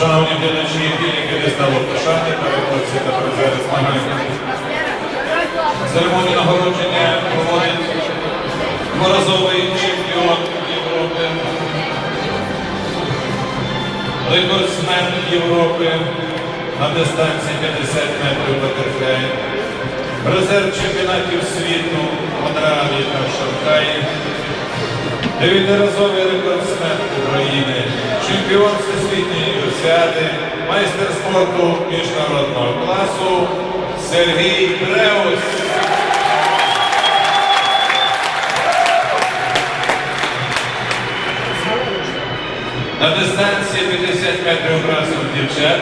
Шановні глядачі, які не стало пишати, переможці та призери змагання. Церемонію нагородження проводить дворазовий чемпіон Європи, рекордсмен Європи на дистанції 50 метрів батерфляй, Резерв чемпіонатів світу Монреалі та Шанхаї, дев'ятиразовий рекордсмен України, чемпіон всесвітньої освяти, майстер спорту міжнародного класу Сергій Бреус. На дистанції 50 метрів разом дівчат.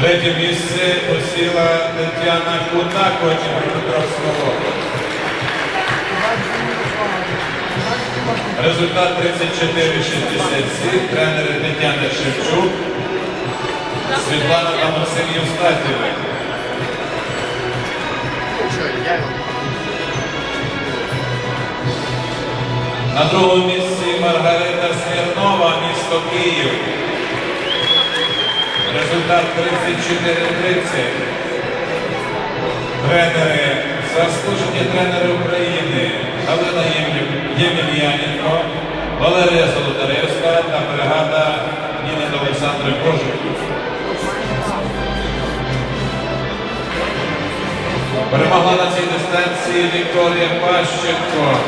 Третє місце посіла Тетяна Кутако, Дніпропетровського Результат 34-67. Тренери Тетяна Шевчук, Світлана та Максим. На другому місці Маргарита Смірнова, місто Київ. Результат 34-30. Тренери, заслужені тренери України Галина Ємлі- Ємельяненко, Валерія Золотаревська та бригада Ніни Олександри Кожик. Перемогла на цій дистанції Вікторія Пащенко.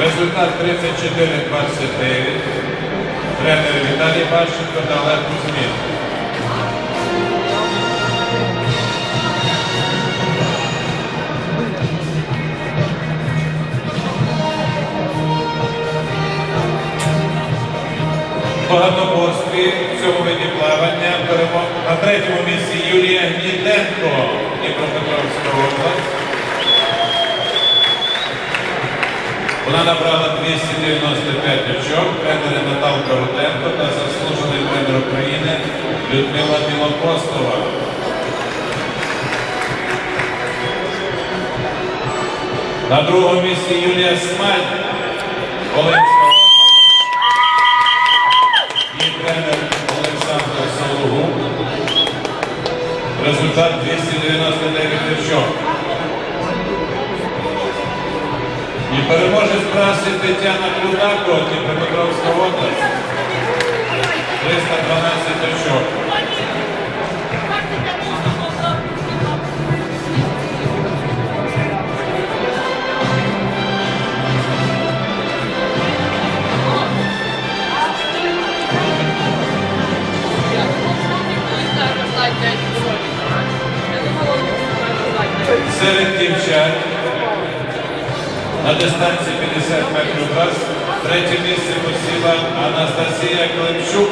Результат 34-29. Тренери Віталій Пащенко та Олег Кузьмін. Багатоборстві в цьому виді плавання перемо- на третьому місці Юлія Гніденко, Дніпропетровська область. Вона набрала 295 очок, тренери Наталка Руденко та заслужений тренер України Людмила Білокостова. На другому місці Юлія Смаль. І тренер Олександр Сологу. Результат 299 очок. І переможець праси Тетяна Крутако, Дніпропетровська область. 312 на дистанції 50 метрів раз третє місце посіла Анастасія Климчук